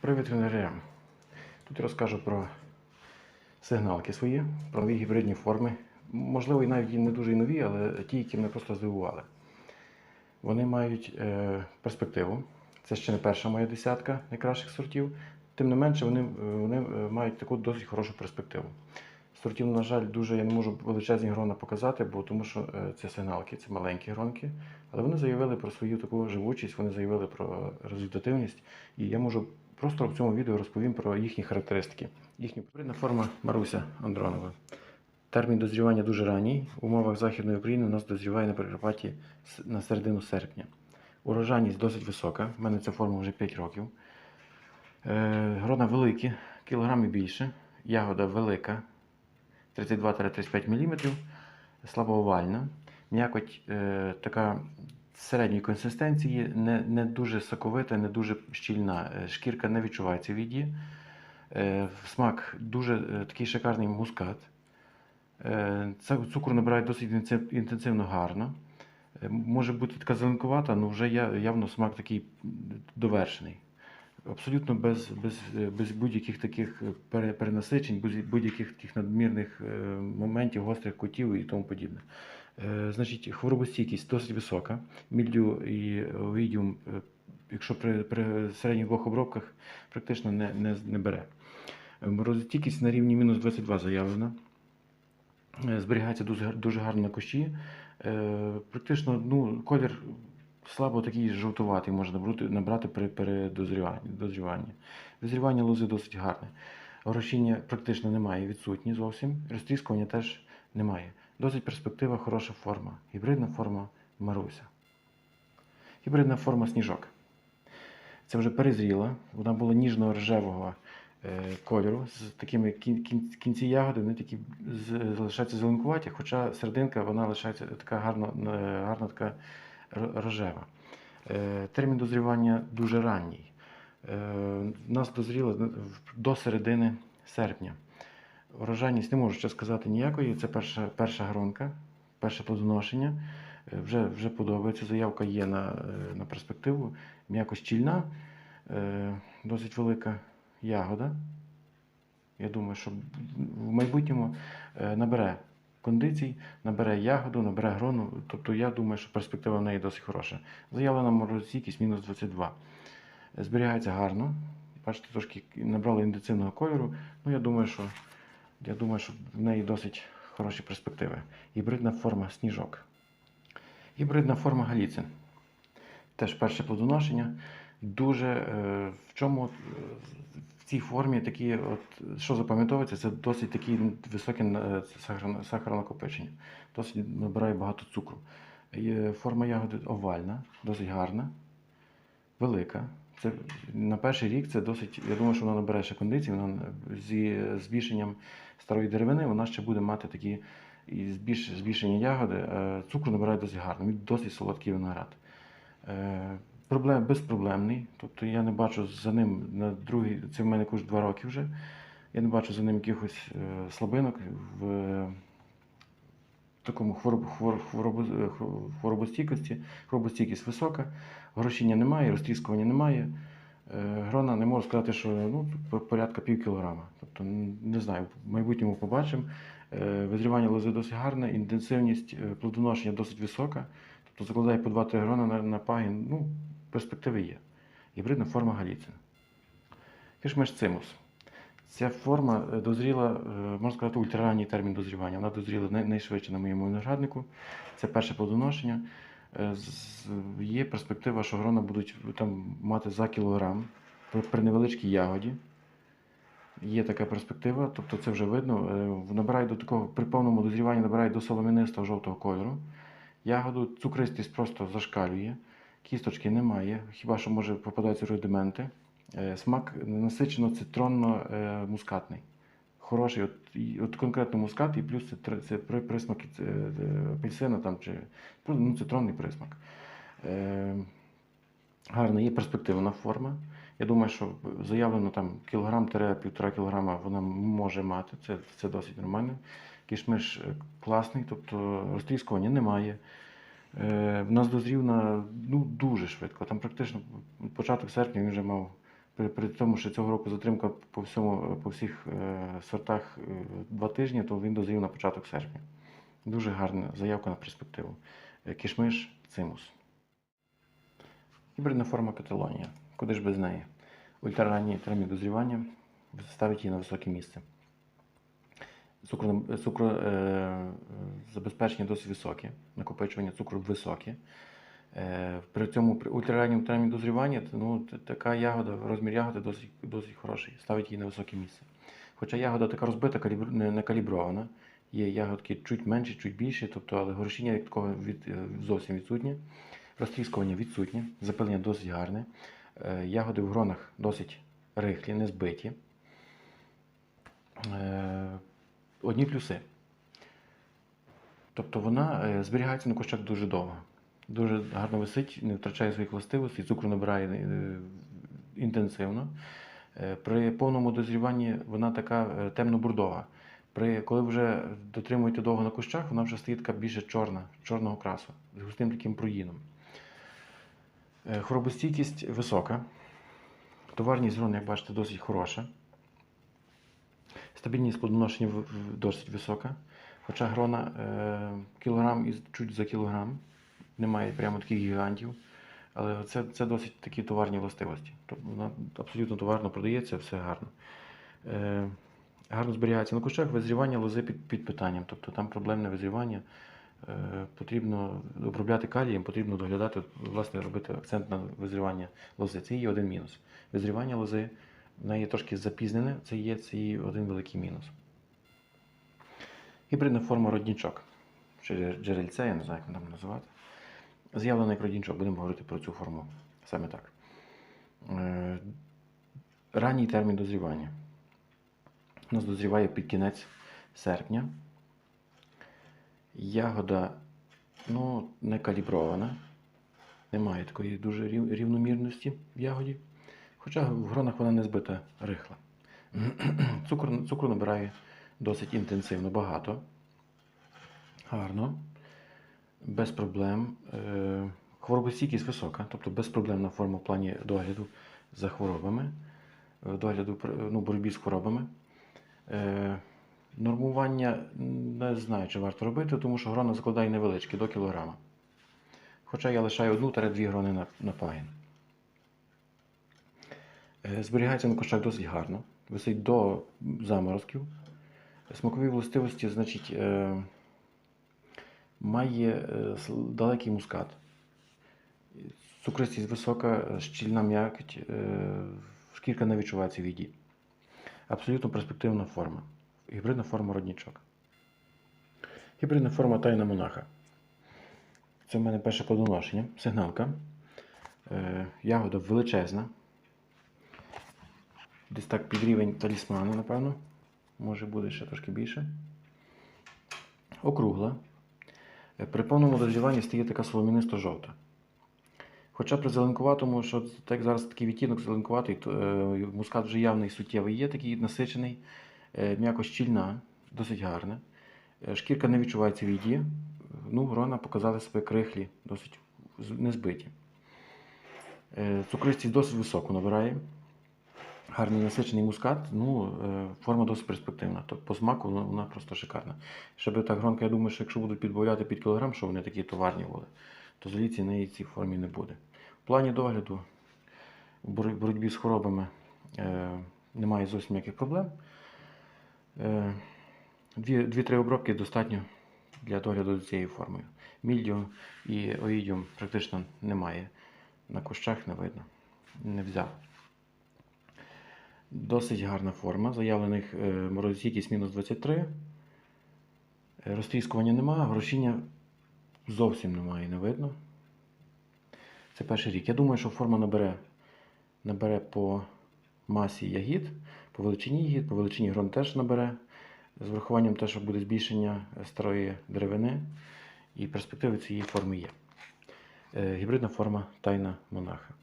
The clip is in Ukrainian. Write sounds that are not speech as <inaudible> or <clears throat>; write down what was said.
Привіт генерям. Тут я розкажу про сигналки свої, про нові гібридні форми. Можливо, і навіть не дуже нові, але ті, які мене просто здивували. Вони мають е, перспективу. Це ще не перша моя десятка найкращих сортів. Тим не менше, вони, е, вони е, мають таку досить хорошу перспективу. Сортів, на жаль, дуже я не можу величезні грона показати, бо тому що е, це сигналки, це маленькі гронки. Але вони заявили про свою таку живучість, вони заявили про результативність. І я можу просто в цьому відео розповім про їхні характеристики. Їхня гібридна форма Маруся Андронова. Термін дозрівання дуже ранній. В умовах Західної України у нас дозріває на Прикарпатті на середину серпня. Урожайність досить висока. У мене ця форма вже 5 років. Е, грона великі, кілограм більше. Ягода велика, 32-35 мм, слабоовальна. М'якоть е, така середньої консистенції, не, не дуже соковита, не дуже щільна. Е, Шкірка не відчувається в їді. Е, смак дуже е, такий шикарний мускат. Е, цукру набирає досить інтенсивно гарно. Е, Може бути така зеленкувата, але вже явно смак такий довершений. Абсолютно без, без, е, без будь-яких таких е, перенасичень, будь-яких таких надмірних е, моментів, гострих кутів і тому подібне. Е, Значить, хворобостійкість досить висока. Мільдю і овідіум, е, якщо при, при середніх двох обробках, практично не, не, не бере. Е, Морозостійкість на рівні мінус 22 заявлена. Зберігається дуже, дуже гарно на кущі. Практично ну, колір слабо такий жовтуватий можна набрати, при передозріванні. дозріванні. Дозрівання лози досить гарне. Грошіння практично немає, відсутні зовсім. Розтріскування теж немає. Досить перспектива, хороша форма. Гібридна форма Маруся. Гібридна форма сніжок. Це вже перезріла. Вона була ніжно-рожевого е, кольору з такими кін- кін- кінці ягоди, вони такі залишаються зеленкуваті, хоча серединка вона лишається така гарно, е, гарна така рожева. Е, Термін дозрівання дуже ранній. У нас дозріло до середини серпня. Урожайність не можу ще сказати ніякої. Це перша, перша гронка, перше плодоношення. Е, Вже, вже подобається. Заявка є на, е, на перспективу. М'яко щільна, е, досить велика ягода. Я думаю, що в майбутньому набере кондицій, набере ягоду, набере грону. Тобто я думаю, що перспектива в неї досить хороша. Заявлена морозостійкість мінус 22. Е, Зберігається гарно. Бачите, трошки набрали інтенсивного кольору. Ну, я думаю, що, я думаю, що в неї досить хороші перспективи. Гібридна форма сніжок. Гібридна форма галіцин. Теж перше плодоношення. Дуже е, в чому е, в цій формі такі, от, що запам'ятовується, це досить такі високе е, сахар- сахаронакопичення. Досить набирає багато цукру. Форма ягоди овальна, досить гарна, велика. Це на перший рік це досить. Я думаю, що вона набере ще кондиції. Вона зі збільшенням старої деревини вона ще буде мати такі і збільш, збільшення ягоди. Е, Цукру набирає досить гарно. Він досить солодкий виноград. Е, Проблем безпроблемний. Тобто я не бачу за ним на другий, це в мене куш два роки вже. Я не бачу за ним якихось е, слабинок в такому хвороб, хвор, хворобо, е, хворобостійкості. Хворобостійкість висока, грошіння немає, розтріскування немає. Е, Грона не можу сказати, що ну, порядка пів кілограма. Тобто, не знаю, в майбутньому побачимо. Е, Визрівання лози досить гарне, інтенсивність плодоношення досить висока. Тобто закладає по 2-3 грона на, на пагін. Ну, перспективи є. Гібридна форма галіцин. Кишмеш цимус. Ця форма е, дозріла, е, можна сказати, ультраранній термін дозрівання. Вона дозріла найшвидше на моєму винограднику. Це перше плодоношення. Е, Є перспектива, що грона будуть там мати за кілограм при, невеличкій ягоді. Є така перспектива, тобто це вже видно. Набирає до такого при повному дозріванні набирає до соломінистого жовтого кольору. Ягоду цукристість просто зашкалює, кісточки немає, хіба що може попадаються рудименти. Е, Смак насичено цитронно-мускатний. Хороший, от, от конкретно мускат, і плюс це, це присмак е, е, апельсина там, чи ну, цитронний присмак. Е, гарна, є перспективна форма. Я думаю, що заявлено там кілограм-півтора кілограма вона може мати. Це, це досить нормально. Кішмиш е, класний, тобто розтріскування немає. Е, в нас дозрів на ну, дуже швидко. Там практично початок серпня він вже мав При, при тому, що цього року затримка по, всьому, по всіх е, сортах е, два тижні, то він дозрів на початок серпня. Дуже гарна заявка на перспективу. Е, Кішмиш, цимус. Гібридна форма Каталонія. Куди ж без неї? Ультраранній термін дозрівання ставить її на високе місце. Цукро, цукро, е, забезпечення досить високе, накопичування цукру високе. Е, при цьому при ультраранньому терміні дозрівання ну, така ягода, розмір ягоди досить, досить хороший, ставить її на високе місце. Хоча ягода така розбита, калібр, не, калібрована, є ягодки чуть менші, чуть більші, тобто, але горошіння від такого від, е, зовсім відсутнє, розтріскування відсутнє, запилення досить гарне. Е, Ягоди в гронах досить рихлі, не збиті. Одні плюси. Тобто вона зберігається на кущах дуже довго. Дуже гарно висить, не втрачає своїх властивостей, цукру набирає е, інтенсивно. Е, При повному дозріванні вона така е, темно-бурдова. При, коли вже дотримуєте довго на кущах, вона вже стає така більше чорна, чорного красу, з густим таким проїном. Е, висока. Товарність зрон, як бачите, досить хороша. Стабільність плодоношення досить висока. Хоча грона кілограм і чуть за кілограм. Немає прямо таких гігантів. Але це, це досить такі товарні властивості. Тобто вона абсолютно товарно продається, все гарно. Е, гарно зберігається на кущах, визрівання лози під, під питанням. Тобто там проблемне визрівання. Е, потрібно обробляти калієм, потрібно доглядати, власне, робити акцент на визрівання лози. Це її один мінус. Визрівання лози в неї трошки запізнене, це є, це її один великий мінус. Гібридна форма роднічок. Чи джерельце, я не знаю, як там називати. З'явлений як роднічок, будемо говорити про цю форму саме так. Е, Ранній термін дозрівання. У нас дозріває під кінець серпня. Ягода ну, не калібрована. Немає такої дуже рівномірності в ягоді. Хоча в гронах вона не збита рихла. <clears throat> Цукру, цукру набирає досить інтенсивно, багато. Гарно. Без проблем. Е, Хворобостійкість висока, тобто безпроблемна форма в плані догляду за хворобами, е, догляду ну, боротьбі з хворобами. Е, Нормування не знаю, чи варто робити, тому що грона закладає невеличкі, до кілограма. Хоча я лишаю одну та дві грони на, на пагін. Е, Зберігається на кущах досить гарно, висить до заморозків. Смакові властивості, значить, е, має е, далекий мускат. Цукристість висока, е, щільна м'якоть, е, шкірка не відчувається в їді. Абсолютно перспективна форма. Гібридна форма роднічок. Гібридна форма тайна монаха. Це в мене перше плодоношення, сигналка. Ягода величезна. Десь так під рівень талісмана, напевно. Може буде ще трошки більше. Округла. При повному дозріванні стає така соломінисто-жовта. Хоча при зеленкуватому, що так зараз такий відтінок зеленкуватий, то е, мускат вже явний суттєвий є, такий насичений, е, м'яко щільна, досить гарна. Е, шкірка не відчувається в їді. Ну, грона показали себе крихлі, досить незбиті. Е, цукристість досить високу набирає. Гарний насичений мускат, ну, е, форма досить перспективна. Тобто по смаку вона, просто шикарна. Щоб та гронка, я думаю, що якщо будуть підбавляти під кілограм, що вони такі товарні були, то заліці неї в цій формі не буде. В плані догляду, в боротьбі з хворобами е, немає зовсім ніяких проблем. Е, дві- Дві-три обробки достатньо для догляду за цією формою. Мільдіум і оїдіум практично немає. На кущах не видно. Не взяв. Досить гарна форма. Заявлених е, морозостійкість мінус 23. Е, Розтріскування немає, грошіння зовсім немає, не видно. Це перший рік. Я думаю, що форма набере, набере по масі ягід, по величині ягід, по величині грон теж набере. З врахуванням те, що буде збільшення старої деревини, і перспективи цієї форми є. Е, Гібридна форма тайна монаха.